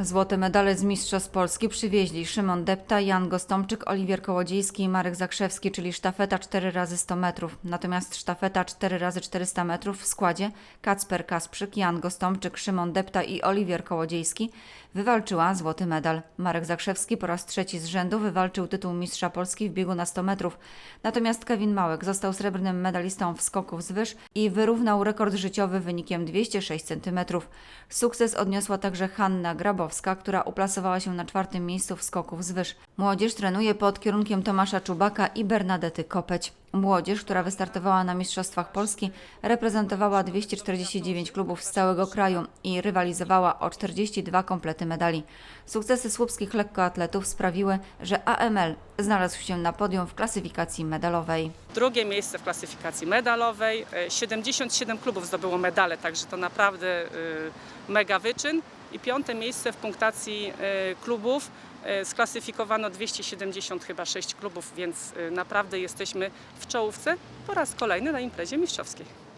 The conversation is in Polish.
Złote medale z Mistrzostw Polski przywieźli Szymon Depta, Jan Gostomczyk, Oliwier Kołodziejski i Marek Zakrzewski, czyli sztafeta 4 razy 100 metrów. Natomiast sztafeta 4 razy 400 metrów w składzie Kacper Kasprzyk, Jan Gostomczyk, Szymon Depta i Oliwier Kołodziejski wywalczyła złoty medal. Marek Zakrzewski po raz trzeci z rzędu wywalczył tytuł mistrza Polski w biegu na 100 metrów. Natomiast Kevin Małek został srebrnym medalistą w skoku wzwyż i wyrównał rekord życiowy wynikiem 206 cm. Sukces odniosła także Hanna Grabowska, która uplasowała się na czwartym miejscu w skoku wzwyż. Młodzież trenuje pod kierunkiem Tomasza Czubaka i Bernadety Kopeć. Młodzież, która wystartowała na Mistrzostwach Polski, reprezentowała 249 klubów z całego kraju i rywalizowała o 42 komplety medali. Sukcesy słupskich lekkoatletów sprawiły, że AML znalazł się na podium w klasyfikacji medalowej. Drugie miejsce w klasyfikacji medalowej. E, 77 klubów zdobyło medale, także to naprawdę e, mega wyczyn. I piąte miejsce w punktacji e, klubów. E, Sklasyfikowano 270 chyba 6 klubów, więc e, naprawdę jesteśmy w czołówce po raz kolejny na imprezie mistrzowskiej.